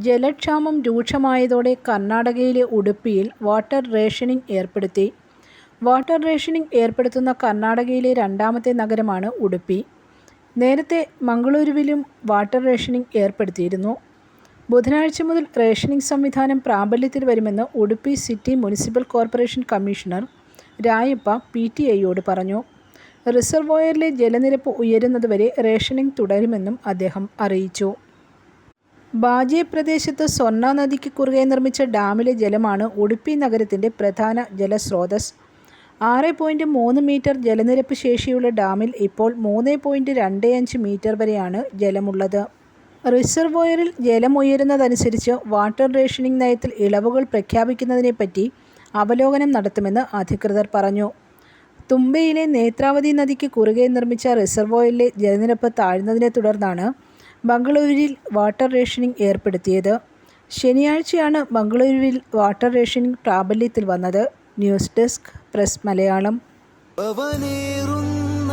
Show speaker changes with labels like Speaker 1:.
Speaker 1: ജലക്ഷാമം രൂക്ഷമായതോടെ കർണാടകയിലെ ഉടുപ്പിയിൽ വാട്ടർ റേഷനിംഗ് ഏർപ്പെടുത്തി. വാട്ടർ റേഷനിംഗ് ഏർപ്പെടുത്തുന്ന കർണാടകയിലെ രണ്ടാമത്തെ നഗരമാണ് ഉടുപ്പി. നേരത്തെ മംഗളൂരുവിലും വാട്ടർ റേഷനിംഗ് ഏർപ്പെടുത്തിയിരുന്നു. ബുധനാഴ്ച മുതൽ റേഷനിംഗ് സംവിധാനം പ്രാബല്യത്തിൽ വരുമെന്ന് Udupi city municipal corporation commissioner Rayappa P T ഐയോട് പറഞ്ഞു. റിസർവോയറിലെ ജലനിരപ്പ് ഉയരുന്നതുവരെ റേഷനിംഗ് തുടരുമെന്നും അദ്ദേഹം അറിയിച്ചു. ബാജെ പ്രദേശത്ത് സ്വർണ നദിക്ക് കുറുകെ നിർമ്മിച്ച ഡാമിലെ ജലമാണ് ഉടുപ്പി നഗരത്തിന്റെ പ്രധാന ജലസ്രോതസ് ആറ് പോയിന്റ് മൂന്ന് മീറ്റർ ജലനിരപ്പ് ശേഷിയുള്ള ഡാമിൽ ഇപ്പോൾ മൂന്ന് പോയിന്റ് രണ്ട് അഞ്ച് മീറ്റർ വരെയാണ് ജലമുള്ളത്. റിസർവോയറിൽ ജലമുയരുന്നതനുസരിച്ച് വാട്ടർ റേഷനിംഗ് നയത്തിൽ ഇളവുകൾ പ്രഖ്യാപിക്കുന്നതിനെപ്പറ്റി അവലോകനം നടത്തുമെന്ന് അധികൃതർ പറഞ്ഞു. തുമ്പയിലെ നേത്രാവതി നദിക്ക് കുറുകെ നിർമ്മിച്ച റിസർവോയറിലെ ജലനിരപ്പ് താഴ്ന്നതിനെ തുടർന്നാണ് ബംഗളൂരുവിൽ വാട്ടർ റേഷനിംഗ് ഏർപ്പെടുത്തിയത്. ശനിയാഴ്ചയാണ് ബംഗളൂരുവിൽ വാട്ടർ റേഷനിംഗ് പ്രാബല്യത്തിൽ വന്നത്. News desk press Malayalam
Speaker 2: അവനേറുന്ന